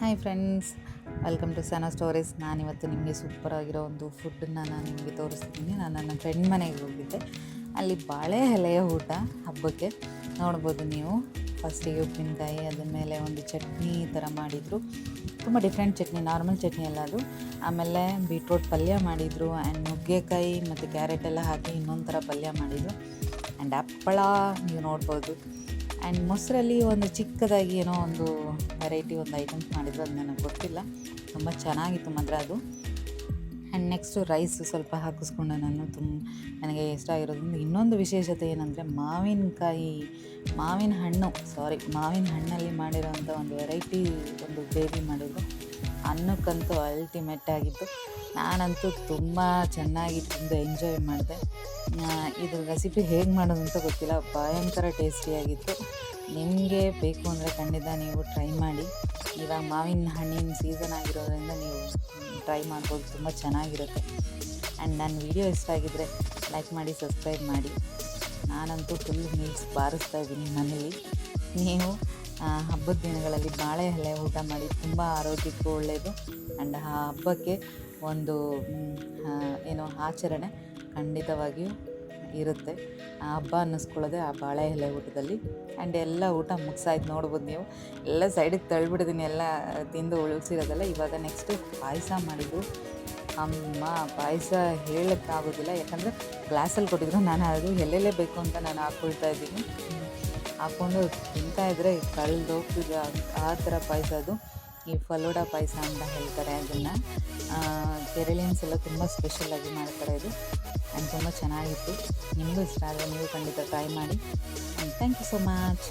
Hi friends welcome to Sana stories ನಾನಿವತ್ತು ನಿಮಗೆ super ಆಗಿರೋ ಒಂದು ಫುಡ್ಡನ್ನು ನಾನು ನಿಮಗೆ ತೋರಿಸ್ತಿದ್ದೀನಿ ನಾನು ನನ್ನ ಫ್ರೆಂಡ್ ಮನೆಗೆ ಹೋಗಿದ್ದೆ. ಅಲ್ಲಿ ಬಾಳೆ ಎಲೆಯ ಊಟ ಹಬ್ಬಕ್ಕೆ ನೋಡ್ಬೋದು ನೀವು. ಫಸ್ಟಿಗೆ ಉಪ್ಪಿನಕಾಯಿ, ಅದ್ರ ಮೇಲೆ ಒಂದು ಚಟ್ನಿ ಥರ ಮಾಡಿದರು. ತುಂಬ ಡಿಫ್ರೆಂಟ್ ಚಟ್ನಿ ನಾರ್ಮಲ್ ಚಟ್ನಿ ಎಲ್ಲ ಅದು. ಆಮೇಲೆ ಬೀಟ್ರೋಟ್ ಪಲ್ಯ ಮಾಡಿದರು ಆ್ಯಂಡ್ ನುಗ್ಗೆಕಾಯಿ ಮತ್ತು ಕ್ಯಾರೆಟ್ ಎಲ್ಲ ಹಾಕಿ ಇನ್ನೊಂದು ಥರ ಪಲ್ಯ ಮಾಡಿದರು. ಆ್ಯಂಡ್ ಹಪ್ಪಳ, ನೀವು ನೋಡ್ಬೋದು. ಆ್ಯಂಡ್ ಮೊಸರಲ್ಲಿ ಒಂದು ಚಿಕ್ಕದಾಗಿ ಏನೋ ಒಂದು ವೆರೈಟಿ ಒಂದು ಐಟಮ್ಸ್ ಮಾಡಿದ್ರು, ಅದು ನನಗೆ ಗೊತ್ತಿಲ್ಲ. ತುಂಬ ಚೆನ್ನಾಗಿತ್ತು ಮಾತ್ರ ಅದು. ಆ್ಯಂಡ್ ನೆಕ್ಸ್ಟು ರೈಸ್ ಸ್ವಲ್ಪ ಹಾಕಿಸ್ಕೊಂಡು ನಾನು. ತುಂಬ ನನಗೆ ಇಷ್ಟ ಆಗಿರೋದ್ರಿಂದ ಇನ್ನೊಂದು ವಿಶೇಷತೆ ಏನಂದರೆ ಮಾವಿನಕಾಯಿ, ಮಾವಿನ ಹಣ್ಣು. ಸಾರಿ ಮಾವಿನ ಹಣ್ಣಲ್ಲಿ ಮಾಡಿರೋವಂಥ ಒಂದು ವೆರೈಟಿ ಒಂದು ಗ್ರೇವಿ ಮಾಡಿದ್ರು. ಅನ್ನಕ್ಕಂತೂ ಅಲ್ಟಿಮೇಟ್ ಆಗಿತ್ತು ನಾನಂತೂ ತುಂಬ ಚೆನ್ನಾಗಿ ತಿಂದು ಎಂಜಾಯ್ ಮಾಡಿದೆ. ಇದು ರೆಸಿಪಿ ಹೇಗೆ ಮಾಡೋದು ಅಂತ ಗೊತ್ತಿಲ್ಲ, ಭಯಂಕರ ಟೇಸ್ಟಿಯಾಗಿತ್ತು ನಿಮಗೆ ಬೇಕು ಅಂದರೆ ಖಂಡಿತ ನೀವು ಟ್ರೈ ಮಾಡಿ. ಇವಾಗ ಮಾವಿನ ಹಣ್ಣಿನ ಸೀಸನ್ ಆಗಿರೋದ್ರಿಂದ ನೀವು ಟ್ರೈ ಮಾಡ್ಬೋದು, ತುಂಬ ಚೆನ್ನಾಗಿರುತ್ತೆ. ಆ್ಯಂಡ್ ನನ್ನ ವಿಡಿಯೋ ಇಷ್ಟ ಆಗಿದ್ದರೆ ಲೈಕ್ ಮಾಡಿ ಸಬ್ಸ್ಕ್ರೈಬ್ ಮಾಡಿ. ನಾನಂತೂ ಫುಲ್ ಮೀಲ್ಸ್ ಬಾರಿಸ್ತಾ ಇದ್ದೀನಿ ಮನೇಲಿ. ನೀವು ಹಬ್ಬದ ದಿನಗಳಲ್ಲಿ ಬಾಳೆ ಎಲೆ ಊಟ ಮಾಡಿ ತುಂಬ ಆರೋಗ್ಯಕ್ಕೂ ಒಳ್ಳೆಯದು ಆ್ಯಂಡ್ ಆ ಹಬ್ಬಕ್ಕೆ ಒಂದು ಏನು ಆಚರಣೆ ಖಂಡಿತವಾಗಿಯೂ ಇರುತ್ತೆ. ಆ ಹಬ್ಬ ಅನ್ನಿಸ್ಕೊಳ್ಳೋದೆ ಆ ಬಾಳೆ ಎಲೆ ಊಟದಲ್ಲಿ. ಆ್ಯಂಡ್ ಎಲ್ಲ ಊಟ ಮುಗಿಸಾಯ್ತು ನೋಡ್ಬೋದು ನೀವು. ಎಲ್ಲ ಸೈಡಿಗೆ ತಳ್ಳಿಬಿಡಿದ್ದೀನಿ ಎಲ್ಲ ತಿಂದು ಉಳಿಸಿರೋದಲ್ಲ. ಇವಾಗ ನೆಕ್ಸ್ಟು ಪಾಯಸ ಮಾಡಿದ್ದು. ಅಮ್ಮ, ಪಾಯಸ ಹೇಳೋಕ್ಕಾಗೋದಿಲ್ಲ. ಯಾಕಂದರೆ ಗ್ಲಾಸಲ್ಲಿ ಕೊಟ್ಟಿದ್ರು, ನಾನು ಅದು ಎಲ್ಲೆಲ್ಲೇ ಬೇಕು ಅಂತ ನಾನು ಹಾಕ್ಕೊಳ್ತಾ ಇದ್ದೀನಿ. ಹಾಕ್ಕೊಂಡು ತಿಂತಾ ಕಳ್ದು ಕಳೆದೋಗ್ತಿದ್ದ ಆ ಥರ ಪಾಯಸ ಅದು. ಈ ಫಲೋಡ ಪಾಯಸ ಅಂತ ಹೇಳ್ತಾರೆ ಅದನ್ನು. ಕೇರಳಿಯನ್ಸ್ ಎಲ್ಲ ತುಂಬ ಸ್ಪೆಷಲಾಗಿ ಮಾಡ್ತಾರೆ ಇದು. ಆ್ಯಂಡ್ ತುಂಬ ಚೆನ್ನಾಗಿತ್ತು. ನಿಮಗೂ ಇಷ್ಟ ಆದರೆ ನೀವು ಖಂಡಿತ ಟ್ರೈ ಮಾಡಿ. And thank you so much